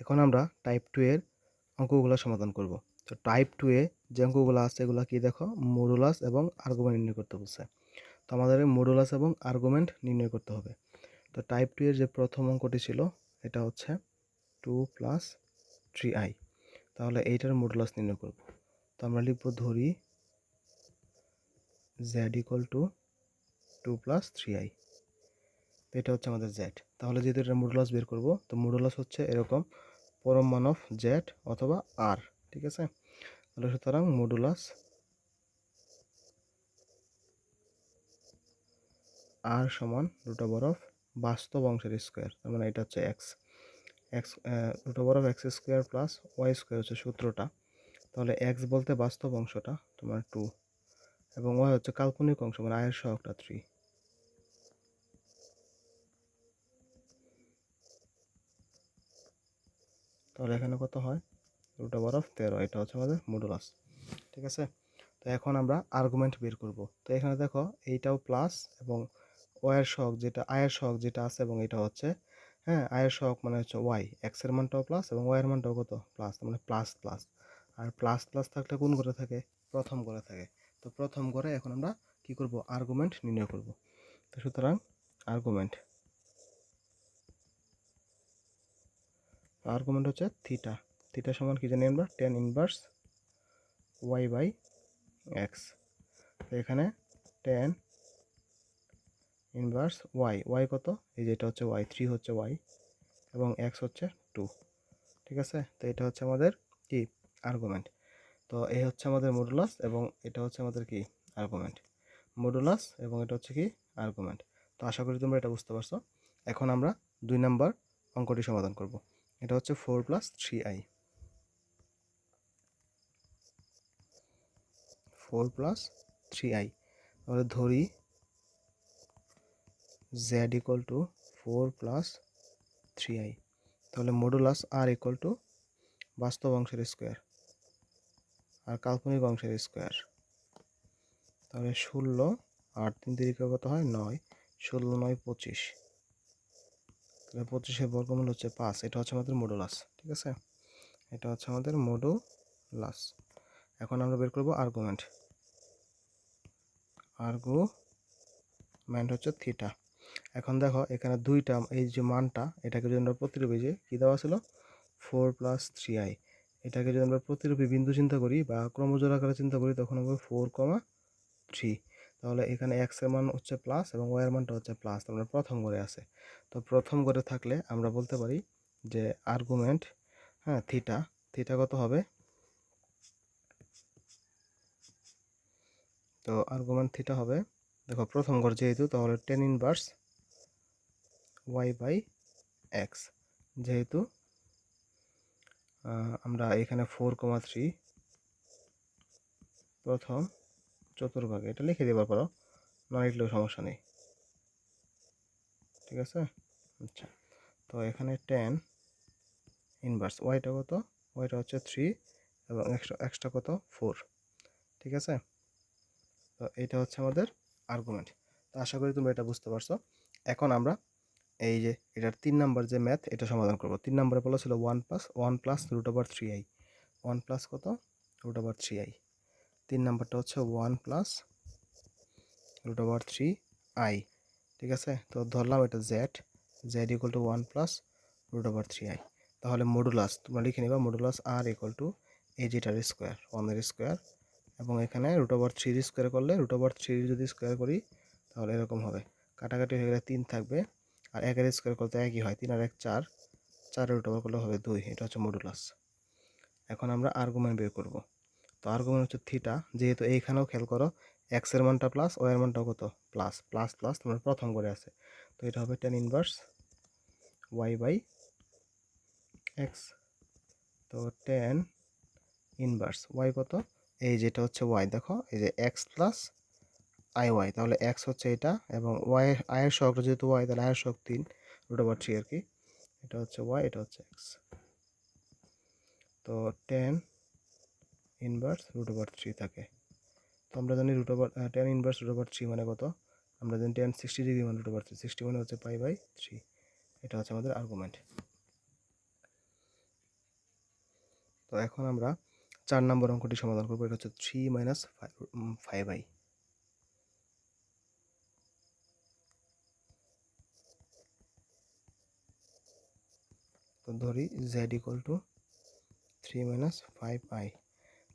এখন আমরা type two এর অঙ্কগুলো সমাধান করব। তো টাইপ টু এ যে অঙ্কগুলো আছে, এগুলো কি দেখো? মডুলাস এবং আর্গুমেন্ট নির্ণয় করতে বলছে। তো আমাদের মডুলাস এবং আর্গুমেন্ট নির্ণয় করতে হবে। তো টাইপ টু এর যে প্রথম অঙ্কটি ছিল, এটা হচ্ছে টু প্লাস থ্রি আই তাহলে এইটার মডুলাস নির্ণয় করব। তো আমরা লিখব ধরি Z equal to two plus three I এটা হচ্ছে আমাদের জেড তাহলে যেহেতু এটা মডুলাস বের করব, তো মডুলাস হচ্ছে এরকম পরম মানব জেড অথবা আর ঠিক আছে? তাহলে সুতরাং মডুলাস আর সমান রুট ওভার অফ বাস্তব অংশের স্কোয়ার তার মানে এটা হচ্ছে X X root over of X square plus Y square হচ্ছে সূত্রটা। তাহলে এক্স বলতে বাস্তব অংশটা তোমার টু এবং ওয়াই হচ্ছে কাল্পনিক অংশ মানে আয়ের সহগটা থ্রি তাহলে এখানে কত হয়? রুট ওভার অফ তেরো, এটা হচ্ছে আমাদের মডুলাস ঠিক আছে? তো এখন আমরা আর্গুমেন্ট বের করব। তো এখানে দেখো, এইটাও প্লাস এবং ওয়ের শখ যেটা আয়ের শখ যেটা আছে এবং এটা হচ্ছে হ্যাঁ আয়ের শখ মানে হচ্ছে ওয়াই এক্সের মানটাও প্লাস এবং ওয়াইয়ের মানটাও কত? প্লাস মানে প্লাস প্লাস আর প্লাস প্লাস থাকলে কোন করে থাকে? প্রথম করে থাকে। তো প্রথম করে এখন আমরা কি করব? আর্গুমেন্ট নির্ণয় করব। তো সুতরাং আর্গুমেন্ট আর্গুমেন্ট হচ্ছে থিটা থিটা সমান কি জানি আমরা? Tan inverse Y by X এখানে টেন ইনভার্স ওয়াই ওয়াই কত? এই যে এটা হচ্ছে ওয়াই থ্রি হচ্ছে ওয়াই এবং এক্স হচ্ছে টু ঠিক আছে? তো এটা হচ্ছে আমাদের কি? আর্গুমেন্ট তো এই হচ্ছে আমাদের মডুলাস এবং এটা হচ্ছে আমাদের কি? আর্গুমেন্ট মডুলাস এবং এটা হচ্ছে কি? আর্গুমেন্ট তো আশা করি তোমরা এটা বুঝতে পারছ। এখন আমরা দুই নাম্বার অঙ্কটি সমাধান করব। এটা হচ্ছে four plus three I four plus three I তাহলে ধরি Z equal to four plus three I তাহলে মডুলাস আর ইকুয়াল টু বাস্তব অংশের স্কোয়ার আর কাল্পনিক অংশের স্কোয়ার তাহলে ষোলো, আট তিন তিরিকে কত হয়? নয়। ষোলো, নয়, পঁচিশ। তাহলে পঁচিশের বর্গমূল হচ্ছে পাঁচ, এটা হচ্ছে আমাদের মডুলাস ঠিক আছে? এটা হচ্ছে আমাদের মডুলাস এখন আমরা বের করব আর্গুমেন্ট আর্গুমেন্ট হচ্ছে থিটা এখন দেখো, এখানে দুইটা, এই যে মানটা, এটাকে যদি আমরা প্রতিরূপে, যে কী দেওয়া ছিল? ফোর প্লাস থ্রি আই এটাকে যদি আমরা প্রতিরূপী বিন্দু চিন্তা করি বা ক্রমজোর আকারে চিন্তা করি, তখন হবে ফোর কমা থ্রি তাহলে এখানে এক্সের মান হচ্ছে প্লাস এবং ওয়াইয়ের মানটা হচ্ছে প্লাস তাহলে প্রথম ঘরে আছে। তো প্রথম ঘরে থাকলে আমরা বলতে পারি যে আর্গুমেন্ট হ্যাঁ থিটা থিটা কত হবে? তো আর্গুমেন্ট থিটা হবে, দেখো প্রথম ঘর যেহেতু, তাহলে tan inverse Y by X যেহেতু আমরা এখানে ফোর কমা থ্রি প্রথম চতুর্ভাগে। এটা লিখে দেবার পারো না লিখলেও সমস্যা নেই। ঠিক আছে? আচ্ছা তো এখানে টেন ইনভার্স ওয়াইটা কত? ওয়াইটা হচ্ছে থ্রি এবং এক্সট্রা এক্সট্রা কত? ফোর ঠিক আছে? তো এটা হচ্ছে আমাদের আর্গুমেন্ট তো আশা করি তোমরা এটা বুঝতে পারছ। এখন আমরা এই যে এটার তিন নাম্বার যে ম্যাথ এটা সমাধান করব। তিন নাম্বারে বলা ছিল one plus one plus root over three I one plus কত? রুট ওভার থ্রি আই তিন নাম্বারটা হচ্ছে one plus root over three I ঠিক আছে? তো ধরলাম এটা Z Z equal to one plus root over three I তাহলে মডুলাস তোমরা লিখে নিবা মডুলাস আর ইকুয়াল টু এই যেটার স্কোয়ার ওয়ানের স্কোয়ার এবং এখানে রুট ওভার থ্রির স্কোয়ার করলে রুট ওভার থ্রির যদি স্কোয়ার করি, তাহলে এরকম হবে। কাটাকাটি হয়ে গেলে তিন থাকবে, আর একের স্কোয়ার করতে একই হয়, তিন আর এক চার। চারের রুট ওভার করলে হবে দুই, এটা হচ্ছে মডুলাস এখন আমরা আর্গুমেন্ট বের করব। তো আর্গুমেন্ট হচ্ছে থিটা যেহেতু এইখানেও খেয়াল করো এক্সের মানটা প্লাস ওয়ের মানটাও কত? প্লাস প্লাস প্লাস তোমার প্রথম করে আছে। তো এটা হবে tan inverse Y by X তো টেন ইনভার্স ওয়াই কত? এই যেটা হচ্ছে ওয়াই দেখো, এই যে এক্স প্লাস আই ওয়াই তাহলে এক্স হচ্ছে এটা এবং ওয়াই আয়ের শখটা যেহেতু ওয়াই তাহলে আয়ের শখ তিন রুট ওভার থ্রি আর কি। এটা হচ্ছে ওয়াই এটা হচ্ছে এক্স তো tan inverse root over three থাকে। তো আমরা জানি root over tan inverse root over three মানে কত? আমরা জানি টেন সিক্সটি ডিগ্রি মানে রুট ওভার থ্রি সিক্সটি মানে হচ্ছে পাই বাই থ্রি এটা হচ্ছে আমাদের আর্গুমেন্ট তো এখন আমরা চার নম্বর অঙ্কটি সমাধান করব। এটা হচ্ছে থ্রি মাইনাস ফাইভ আই তো ধরি Z equal to three minus five I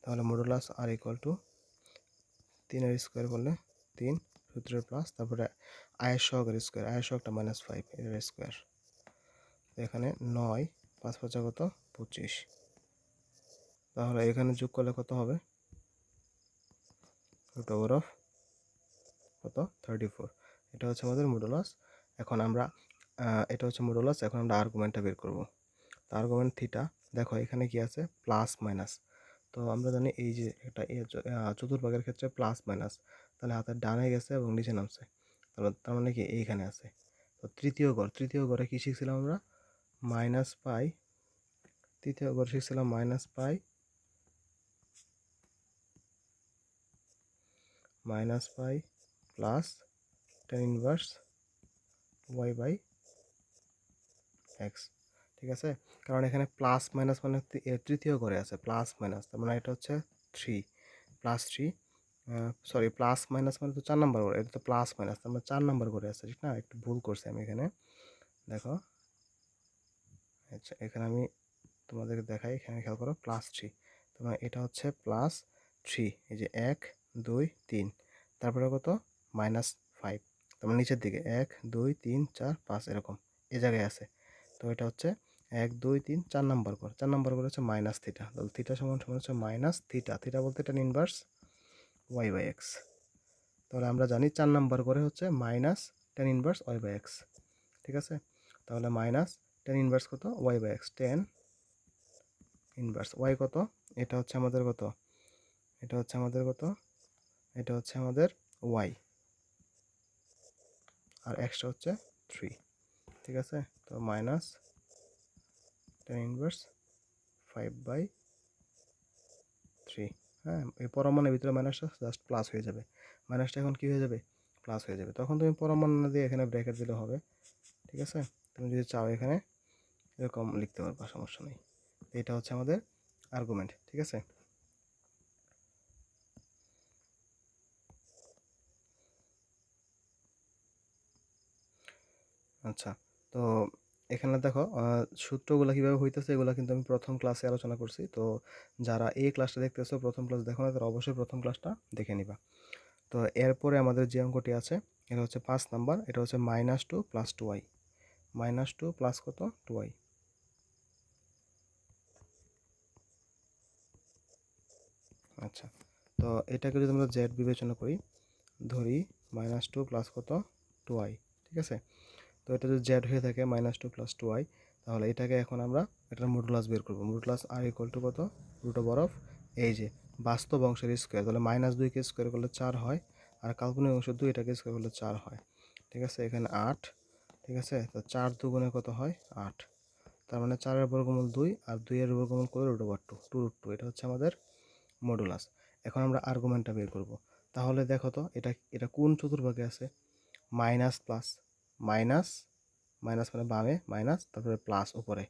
তাহলে মডুলাস আর ইকুয়াল টু তিনের স্কোয়ার করলে তিন, সূত্রের প্লাস তারপরে আয়ের সহকের স্কোয়ার আয়ের সহকটা মাইনাস ফাইভ এর স্কোয়ার এখানে নয়, পাঁচ পাঁচা কত? পঁচিশ। তাহলে এখানে যোগ করলে কত হবে? রুট ওভার অফ কত? থার্টি ফোর এটা হচ্ছে আমাদের মডুলাস এখন আমরা এটা হচ্ছে মডুলাস এখন আমরা আর্গুমেন্টটা বের করব। তো আর্গুমেন্ট থিটা দেখো এখানে কি আছে? প্লাস মাইনাস তো আমরা জানি এই যে এটা চতুর্ভাগের ক্ষেত্রে প্লাস মাইনাস তাহলে হাতের ডানে গেছে এবং নিচে নামছে। তাহলে তার মানে কি এইখানে আছে। তো তৃতীয় গড়, তৃতীয় গড়ে কী শিখছিলাম আমরা? মাইনাস পাই তৃতীয় গড় শিখছিলাম minus pi minus pi plus tan inverse Y by X ঠিক আছে? কারণ এখানে প্লাস মাইনাস মানে তৃতীয় করে আছে প্লাস মাইনাস তার মানে এটা হচ্ছে three plus three sorry plus minus মানে তো চার নাম্বার করে এটা তো প্লাস মাইনাস তার মানে চার নাম্বার করে আছে, ঠিক না? একটু ভুল করছি আমি এখানে। দেখো আচ্ছা এখানে আমি তোমাদেরকে দেখাই, এখানে খেয়াল করো প্লাস থ্রি তোমার এটা হচ্ছে প্লাস থ্রি এই যে এক, দুই, তিন, তারপরে কত? মাইনাস ফাইভ তোমার নিচের দিকে, এক, দুই, তিন, চার, পাঁচ, এরকম, এ জায়গায় আছে। তো এটা হচ্ছে এক, দুই, তিন, চার নাম্বার করে। চার নাম্বার করে হচ্ছে মাইনাস থিটা তাহলে থিটা সমান সমান হচ্ছে মাইনাস থিটা থিটা বলতে এটা ইনভার্স ওয়াই বাই এক্স তাহলে আমরা জানি চার নাম্বার করে হচ্ছে minus tan inverse Y by X ঠিক আছে? তাহলে মাইনাস টেন ইনভার্স কত? Y by X tan inverse Y কত? এটা হচ্ছে আমাদের কত? এটা হচ্ছে আমাদের কত? এটা হচ্ছে আমাদের ওয়াই আর এক্সটা হচ্ছে থ্রি ঠিক আছে? তো minus tan inverse five by three হ্যাঁ? এই পরমাণের ভিতরে মাইনাসটা জাস্ট প্লাস হয়ে যাবে। মাইনাসটা এখন কী হয়ে যাবে? প্লাস হয়ে যাবে। তখন তুমি পরমাণু দিয়ে এখানে ব্র্যাকেট দিলে হবে, ঠিক আছে? তুমি যদি চাও এখানে এরকম লিখতে পারবা, সমস্যা নেই। এটা হচ্ছে আমাদের আর্গুমেন্ট ঠিক আছে? আচ্ছা তো এখানে দেখো সূত্রগুলো কীভাবে হইতেছে এগুলো কিন্তু আমি প্রথম ক্লাসে আলোচনা করছি। তো যারা এই ক্লাসটা দেখতেছো, প্রথম ক্লাস দেখো না, তারা অবশ্যই প্রথম ক্লাসটা দেখে নিবা। তো এরপরে আমাদের যে অঙ্কটি আছে, এটা হচ্ছে পাঁচ নাম্বার, এটা হচ্ছে minus two plus two Y minus two plus কত? টু ওয়াই আচ্ছা তো এটাকে যদি আমরা জেড বিবেচনা করি, ধরি মাইনাস টু প্লাস কত? টু ওয়াই ঠিক আছে? তো এটা যদি জেড হয়ে থাকে minus two plus two Y তাহলে এটাকে এখন আমরা এটার মডুলাস বের করব। মডুলাস আর ইকুয়াল টু কত? রুট বরফ এই যে, বাস্তব অংশের স্কোয়ার তাহলে মাইনাস দুইকে স্কোয়ার করলে চার হয়, আর কাল্পনিক অংশ দুই এটাকে স্কোয়ার করলে চার হয়। ঠিক আছে? এখানে আট, ঠিক আছে? তো চার দুগুণে কত হয়? আট। তার মানে চারের বর্গমূল দুই, আর দুইয়ের বর্গমূল করে root over two two root two এটা হচ্ছে আমাদের মডুলাস এখন আমরা আর্গুমেন্টটা বের করব। তাহলে দেখো তো, এটা এটা কোন চতুর্ভাগে আছে? মাইনাস প্লাস মাইনাস মাইনাস মানে বামে, মাইনাস, তারপরে প্লাস উপরে।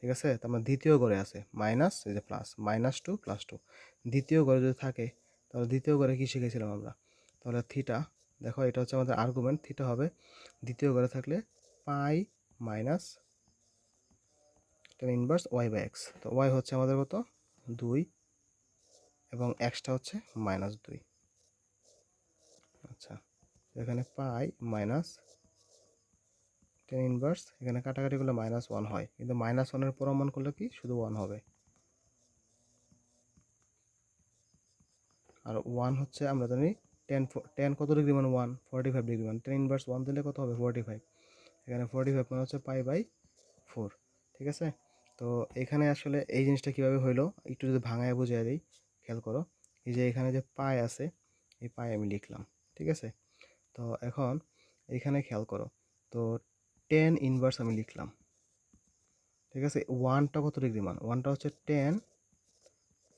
ঠিক আছে? তার মানে দ্বিতীয় ঘরে আছে, মাইনাস, এই যে plus minus two plus two দ্বিতীয় ঘরে যদি থাকে, তাহলে দ্বিতীয় ঘরে কী শিখেছিলাম আমরা? তাহলে থিটা দেখো এটা হচ্ছে আমাদের আর্গুমেন্ট থিটা হবে দ্বিতীয় ঘরে থাকলে pi minus inverse Y by X তো ওয়াই হচ্ছে আমাদের কত? দুই। এবং এক্সটা হচ্ছে মাইনাস দুই। আচ্ছা এখানে পাই মাইনাস টেন ইনভার্স এখানে কাটাকাটি করলে মাইনাস ওয়ান হয়। কিন্তু মাইনাস ওয়ানের প্রমাণ করলে কি? শুধু ওয়ান হবে। আর ওয়ান হচ্ছে আমরা জানি টেন টেন কত ডিগ্রি মানে ওয়ান ফর্টি ফাইভ ডিগ্রি মানে টেন ইনভার্স ওয়ান দিলে কত হবে? ফর্টি ফাইভ এখানে ফর্টি ফাইভ মানে হচ্ছে পাই বাই ফোর ঠিক আছে? তো এখানে আসলে এই জিনিসটা কীভাবে হইল? একটু যদি ভাঙায় বুঝিয়ে দিই, খেয়াল করো। এই যে এখানে যে পায় আছে, এই পায় আমি লিখলাম, ঠিক আছে? তো এখন এখানে খেয়াল করো। তো টেন ইনভার্স আমি লিখলাম। ঠিক আছে? ওয়ানটা কত ডিগ্রি মান? ওয়ানটা হচ্ছে টেন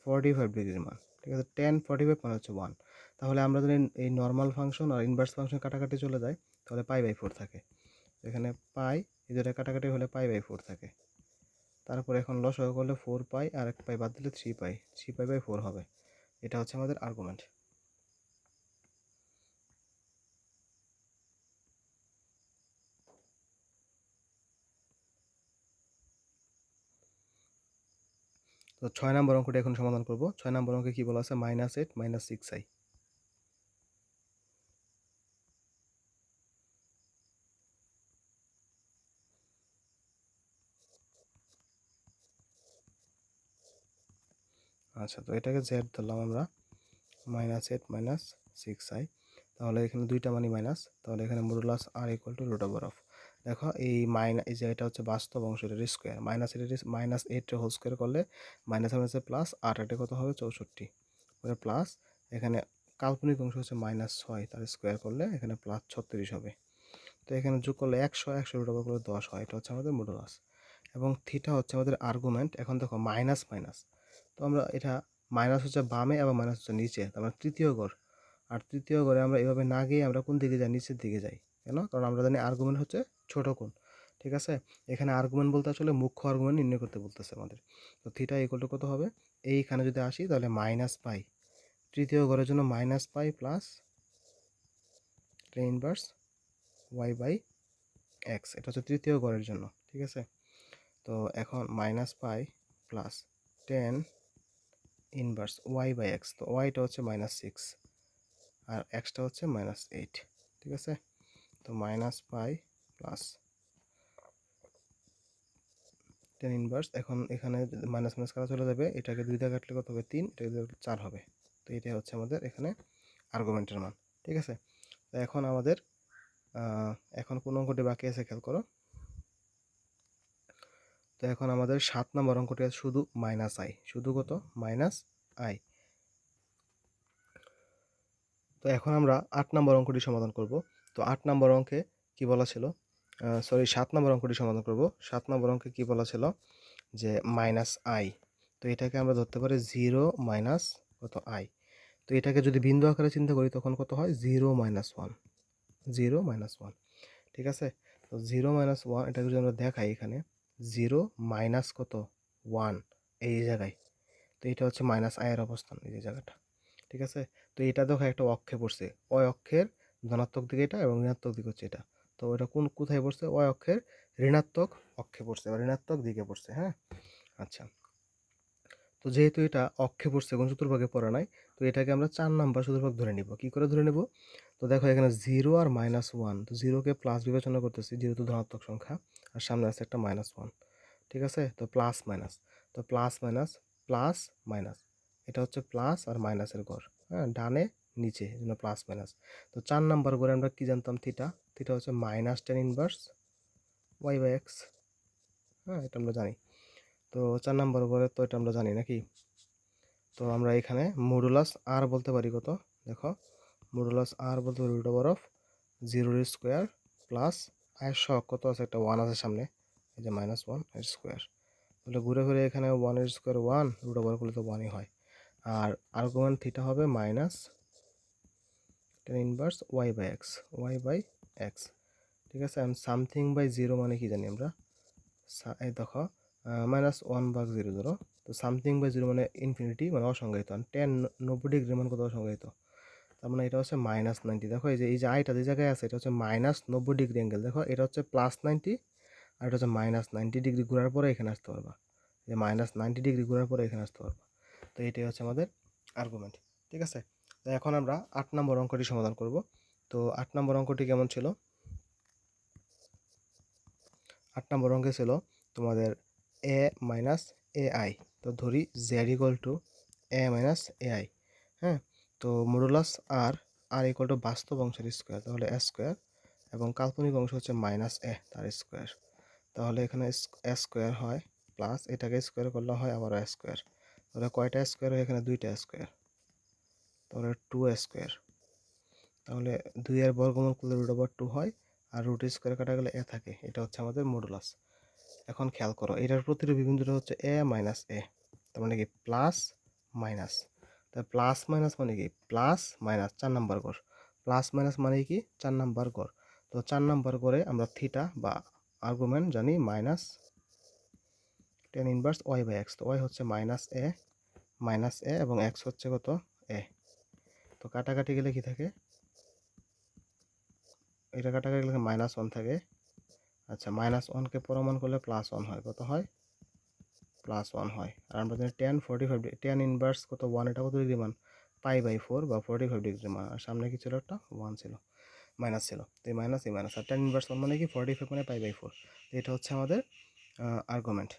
ফর্টি ফাইভ ডিগ্রি মান। ঠিক আছে? টেন ফর্টি ফাইভ মানে হচ্ছে ওয়ান তাহলে আমরা যদি এই নর্মাল ফাংশন আর ইনভার্স ফাংশন কাটাকাটি চলে যায় তাহলে পাই বাই ফোর থাকে। এখানে পাই এই দুটা কাটাকাটি হলে পাই বাই ফোর থাকে। তারপরে এখন লসাগু করলে ফোর পাই আর এক পাই বাদ দিলে three pi three pi by four হবে। এটা হচ্ছে আমাদের আর্গুমেন্ট তো ছয় নম্বর অঙ্কটা এখন সমাধান করব। ছয় নম্বর অঙ্কে কি বলা আছে? Minus eight minus six I আচ্ছা তো এটাকে জেড ধরলাম আমরা। Minus eight minus six I তাহলে এখানে দুইটা মানি মাইনাস তাহলে এখানে modulus R equal to root over of দেখো এই মাইনাস এই যে এটা হচ্ছে বাস্তব অংশ এটার স্কোয়ার মাইনাস এটার মাইনাস এইট হোল স্কোয়ার করলে মাইনাস মাইনাসে প্লাস আর এটা কত হবে? চৌষট্টি। প্লাস এখানে কাল্পনিক অংশ হচ্ছে মাইনাস ছয় তার স্কোয়ার করলে এখানে প্লাস ছত্রিশ হবে। তো এখানে যোগ করলে একশো একশো রুট ওভার করলে দশ হয়, এটা হচ্ছে আমাদের মডুলাস এবং থিটা হচ্ছে আমাদের আর্গুমেন্ট এখন দেখো মাইনাস মাইনাস তো আমরা এটা মাইনাস হচ্ছে বামে এবং মাইনাস হচ্ছে নিচে, তার মানে তৃতীয় ঘর আর তৃতীয় ঘরে আমরা এভাবে না গিয়ে আমরা কোন দিকে যাই? নিচের দিকে যাই। কেন কারণ আমরা জানি আর্গুমেন্ট হচ্ছে ছোটো কোণ, ঠিক আছে? এখানে আর্গুমেন্ট বলতে আসলে মুখ্য আর্গুমেন্ট নির্ণয় করতে বলতেছে আমাদের। তো থিটা ইকুয়াল কত হবে? এইখানে যদি আসি তাহলে মাইনাস পাই। তৃতীয় ঘরের জন্য minus pi plus ten inverse Y by X এটা হচ্ছে তৃতীয় ঘরের জন্য, ঠিক আছে? তো এখন minus pi plus ten inverse Y by X তো ওয়াইটা হচ্ছে মাইনাস সিক্স আর এক্সটা হচ্ছে মাইনাস এইট ঠিক আছে? তো minus pi plus tan inverse এখন এখানে মাইনাস মাইনাস কাটা চলে যাবে, এটাকে দুই কাটলে কত হবে? তিন, এটাকে চার হবে। তো এটাই হচ্ছে আমাদের এখানে আর্গুমেন্টের মান, ঠিক আছে? তো এখন আমাদের এখন কোন অঙ্কটি বাকি আছে খেয়াল করো। তো এখন আমাদের সাত নম্বর অঙ্কটি আছে শুধু মাইনাস আই শুধু কত? মাইনাস আই তো এখন আমরা আট নম্বর অঙ্কটি সমাধান করব। তো আট নম্বর অঙ্কে কি বলা ছিল? সরি সাত নম্বর অঙ্কটি সমাধান করব। সাত নম্বর অঙ্কে কি বলা ছিল? যে মাইনাস আই তো এটাকে আমরা ধরতে পারি জিরো মাইনাস কত আই তো এটাকে যদি বিন্দু আকারে চিন্তা করি তখন কত হয়? Zero minus one zero minus one ঠিক আছে? তো জিরো মাইনাস ওয়ান এটাকে যদি আমরা দেখাই এখানে জিরো মাইনাস কত? ওয়ান এই জায়গায়, তো এটা হচ্ছে মাইনাস আয়ের অবস্থান, এই জায়গাটা, ঠিক আছে? তো এটা দেখো একটা অক্ষে পড়ছে, ওই অক্ষের ধনাত্মক দিকে এটা এবং ঋণাত্মক দিক হচ্ছে এটা। তো এটা কোন কোথায় পড়ছে? ওই অক্ষের ঋণাত্মক অক্ষে পড়ছে বা ঋণাত্মক দিকে পড়ছে হ্যাঁ? আচ্ছা। তো যেহেতু এটা অক্ষে পড়ছে, কোন চতুর্ভাগে পড়া নাই, তো এটাকে আমরা চার নাম্বার চতুর্ভাগ ধরে নিব। কি করে ধরে নেব? তো দেখো এখানে জিরো আর মাইনাস ওয়ান তো জিরোকে প্লাস বিবেচনা করতেছি, যেহেতু ধনাত্মক সংখ্যা, আর সামনে আছে একটা মাইনাস ওয়ান ঠিক আছে? তো প্লাস মাইনাস তো প্লাস মাইনাস প্লাস মাইনাস এটা হচ্ছে প্লাস আর মাইনাসের ঘর হ্যাঁ? ডানে নিচে জন্য প্লাস মাইনাস তো চার নাম্বার করে আমরা কি জানতাম থিটা থিটা হচ্ছে minus tan inverse Y by X হ্যাঁ এটা আমরা জানি। তো চার নাম্বার করে তো এটা আমরা জানি নাকি? তো আমরা এখানে মডুলাস আর বলতে পারি কত? দেখো মডুলাস আর বলতে পারি রুট ওভার অফ জিরোর স্কোয়ার প্লাস আয়ের শখ কত আছে? একটা ওয়ান আছে সামনে, এই যে মাইনাস ওয়ানের স্কোয়ার তাহলে ঘুরে ঘুরে এখানে ওয়ানের স্কোয়ার ওয়ান রুট ওভার করলে তো ওয়ানই হয়। আর আর্গুমেন্ট থিটা হবে minus tan inverse Y by X Y by X ঠিক আছে? অ্যান্ড সামথিং বাই জিরো মানে কি জানি আমরা? এই দেখো মাইনাস ওয়ান বাগ জিরো ধরো। তো সামথিং বাই জিরো মানে ইনফিনিটি মানে অসংজ্ঞায়িত। আর টেন নব্বই ডিগ্রি মান কত অসংজ্ঞায়িত? তার মানে এটা হচ্ছে মাইনাস নাইনটি দেখো, এই যে এই যে আইটা যে জায়গায় আছে, এটা হচ্ছে মাইনাস নব্বই ডিগ্রি অ্যাঙ্গেল দেখো, এটা হচ্ছে প্লাস নাইনটি আর এটা হচ্ছে মাইনাস নাইনটি ডিগ্রি ঘোরার পরে এখানে আসতে পারবা। যে মাইনাস নাইনটি ডিগ্রি ঘোরার পরে এখানে আসতে পারবা। তো এটাই হচ্ছে আমাদের আর্গুমেন্ট ঠিক আছে? তো এখন আমরা আট নম্বর অঙ্কটি সমাধান করব। তো আট নম্বর অঙ্কটি কেমন ছিল? আট নম্বর অঙ্কে ছিল তোমাদের এ মাইনাস এ আই তো ধরি Z equal to A minus A I হ্যাঁ? তো modulus R R equal to বাস্তব অংশের স্কোয়ার তাহলে এ স্কোয়ার এবং কাল্পনিক অংশ হচ্ছে মাইনাস এ তার স্কোয়ার তাহলে এখানে এ স্কোয়ার হয় প্লাস এটাকে স্কোয়ার করলে হয় আবার এ স্কোয়ার তাহলে কয়টা স্কোয়ার হয়? এখানে দুইটা স্কোয়ার তাহলে টু স্কোয়ার তাহলে দুইয়ের বর্গমূল করলে রুট ওভার টু হয়, আর রুট স্কোয়ার কাটা গেলে এ থাকে। এটা হচ্ছে আমাদের মডুলাস এখন খেয়াল করো, এটার প্রতিরূপী বিন্দুটা হচ্ছে এ মাইনাস এ তার মানে কি প্লাস মাইনাস তা প্লাস মাইনাস মানে কি? প্লাস মাইনাস চার নাম্বার গড়। প্লাস মাইনাস মানে কি? চার নাম্বার গড়। তো চার নাম্বার করে আমরা থিটা বা আর্গুমেন্ট জানি minus tan inverse Y by X তো ওয়াই হচ্ছে মাইনাস এ মাইনাস এ এবং এক্স হচ্ছে কত? এ তো কাটাকাটি গেলে কি থাকে? এটা কাটাকাটি গেলে মাইনাস ওয়ান থাকে। আচ্ছা মাইনাস ওয়ানকে প্রমাণ করলে প্লাস ওয়ান হয়। কত হয়? প্লাস ওয়ান হয়। আর আমরা জানি tan forty five tan inverse কত ওয়ান এটা কত ডিগ্রি মান? পাই বাই ফোর বা ফোর্টি ফাইভ ডিগ্রি মান। আর সামনে কি ছিল একটা? ওয়ান ছিল। মাইনাস ছিল। তো এই মাইনাস এই মাইনাস আর টেন ইনভার্স ওয়ান মানে কি? ফোর্টি ফাইভ মানে পাই বাই ফোর এটা হচ্ছে আমাদের আর্গুমেন্ট